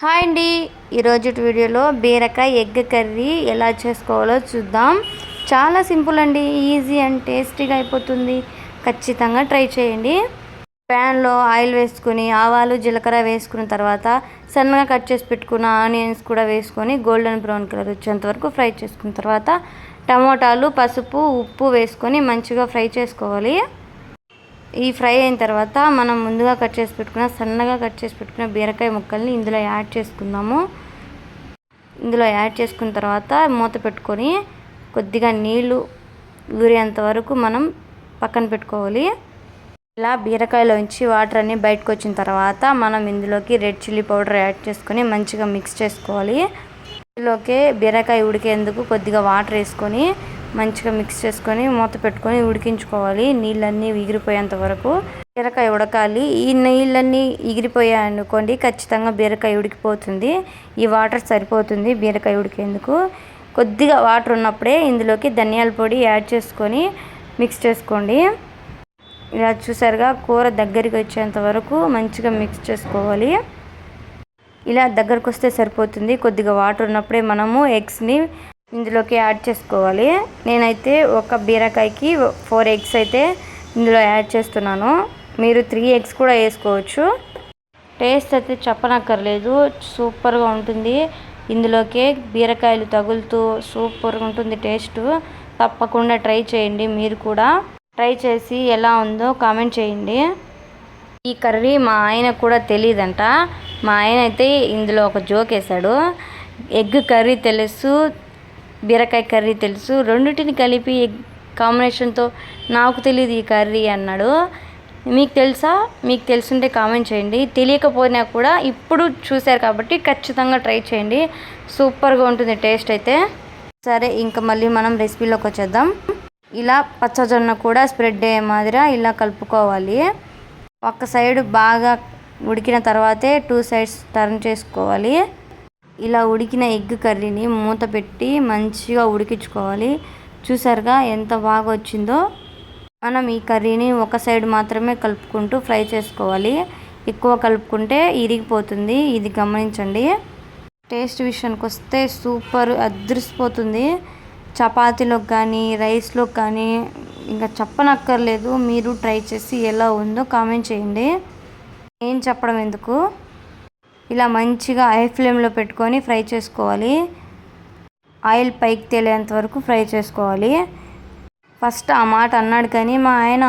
Hi అండి. ఈరోజు వీడియోలో బీరకాయ ఎగ్ కర్రీ ఎలా చేసుకోవాలో చూద్దాం. చాలా సింపుల్ అండి. ఈజీ అండ్ టేస్టీగా అయిపోతుంది. ఖచ్చితంగా ట్రై చేయండి. ప్యాన్లో ఆయిల్ వేసుకుని ఆవాలు జీలకర్ర వేసుకున్న తర్వాత సన్నగా కట్ చేసి పెట్టుకున్న ఆనియన్స్ కూడా వేసుకొని గోల్డెన్ బ్రౌన్ కలర్ వచ్చేంత వరకు ఫ్రై చేసుకున్న తర్వాత టమోటాలు పసుపు ఉప్పు వేసుకొని మంచిగా ఫ్రై చేసుకోవాలి. ఈ ఫ్రై అయిన తర్వాత మనం ముందుగా కట్ చేసి పెట్టుకున్న సన్నగా కట్ చేసి పెట్టుకున్న బీరకాయ ముక్కల్ని ఇందులో యాడ్ చేసుకుందాము. ఇందులో యాడ్ చేసుకున్న తర్వాత మూత పెట్టుకొని కొద్దిగా నీళ్ళు ఊరేంత వరకు మనం పక్కన పెట్టుకోవాలి. ఇలా బీరకాయలోంచి వాటర్ అన్నీ బయటకు వచ్చిన తర్వాత మనం ఇందులోకి రెడ్ చిల్లీ పౌడర్ యాడ్ చేసుకొని మంచిగా మిక్స్ చేసుకోవాలి. ఇందులోకి బీరకాయ ఉడికేందుకు కొద్దిగా వాటర్ వేసుకొని మంచిగా మిక్స్ చేసుకొని మూత పెట్టుకొని ఉడికించుకోవాలి. నీళ్ళన్నీ ఎగిరిపోయేంత వరకు బీరకాయ ఉడకాలి. ఈ నీళ్ళన్నీ ఎగిరిపోయాయి అనుకోండి ఖచ్చితంగా బీరకాయ ఉడికిపోతుంది. ఈ వాటర్ సరిపోతుంది బీరకాయ ఉడికేందుకు. కొద్దిగా వాటర్ ఉన్నప్పుడే ఇందులోకి ధనియాల పొడి యాడ్ చేసుకొని మిక్స్ చేసుకోండి. ఇలా చూసారుగా కూర దగ్గరికి వచ్చేంత వరకు మంచిగా మిక్స్ చేసుకోవాలి. ఇలా దగ్గరకు వస్తే సరిపోతుంది. కొద్దిగా వాటర్ ఉన్నప్పుడే మనము ఎగ్స్ని ఇందులోకి యాడ్ చేసుకోవాలి. నేనైతే ఒక బీరకాయకి ఫోర్ ఎగ్స్ అయితే ఇందులో యాడ్ చేస్తున్నాను. మీరు త్రీ ఎగ్స్ కూడా వేసుకోవచ్చు. టేస్ట్ అయితే చెప్పనక్కర్లేదు. సూపర్గా ఉంటుంది. ఇందులోకి బీరకాయలు తగులుతూ సూపర్గా ఉంటుంది టేస్ట్. తప్పకుండా ట్రై చేయండి మీరు కూడా. ట్రై చేసి ఎలా ఉందో కామెంట్ చేయండి. ఈ కర్రీ మా ఆయన కూడా తెలియదంట మా ఆయన అయితే ఇందులో ఒక జోక్ వేశాడు. ఎగ్ కర్రీ తెలుసు బీరకాయ కర్రీ తెలుసు. రెండింటిని కలిపి కాంబినేషన్తో నాకు తెలియదు ఈ కర్రీ అన్నాడు. మీకు తెలుసా? మీకు తెలుసుంటే కామెంట్ చేయండి. తెలియకపోయినా కూడా ఇప్పుడు చూశారు కాబట్టి ఖచ్చితంగా ట్రై చేయండి. సూపర్గా ఉంటుంది టేస్ట్ అయితే. సరే ఇంకా మళ్ళీ మనం రెసిపీలోకి వచ్చేద్దాం. ఇలా పచ్చజొన్న కూడా స్ప్రెడ్ అయ్యే మాదిరి ఇలా కలుపుకోవాలి. ఒక సైడ్ బాగా ఉడికిన తర్వాతే టూ సైడ్స్ టర్న్ చేసుకోవాలి. ఇలా ఉడికిన ఎగ్ కర్రీని మూత పెట్టి మంచిగా ఉడికించుకోవాలి. చూసారుగా ఎంత బాగా వచ్చిందో. మనం ఈ కర్రీని ఒక సైడ్ మాత్రమే కలుపుకుంటూ ఫ్రై చేసుకోవాలి. ఎక్కువ కలుపుకుంటే ఇరిగిపోతుంది. ఇది గమనించండి. టేస్ట్ విషయానికి వస్తే సూపర్ అదృసిపోతుంది చపాతీలోకి కానీ రైస్లోకి కానీ ఇంకా చెప్పనక్కర్లేదు. మీరు ట్రై చేసి ఎలా ఉందో కామెంట్ చేయండి. ఏం చెప్పడం ఎందుకు? ఇలా మంచిగా హై ఫ్లేమ్లో పెట్టుకొని ఫ్రై చేసుకోవాలి. ఆయిల్ పైకి తేలేంత వరకు ఫ్రై చేసుకోవాలి. ఫస్ట్ ఆ మాట అన్నాడు కానీ మా ఆయన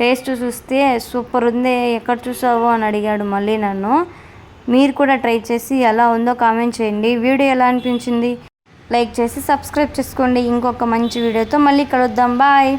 టేస్ట్ చూస్తే సూపర్ ఉంది ఎక్కడ చూసావు? అని అడిగాడు మళ్ళీ నన్ను. మీరు కూడా ట్రై చేసి ఎలా ఉందో కామెంట్ చేయండి. వీడియో ఎలా అనిపించింది? లైక్ చేసి సబ్స్క్రైబ్ చేసుకోండి. ఇంకొక మంచి వీడియోతో మళ్ళీ కలుద్దాం. బాయ్.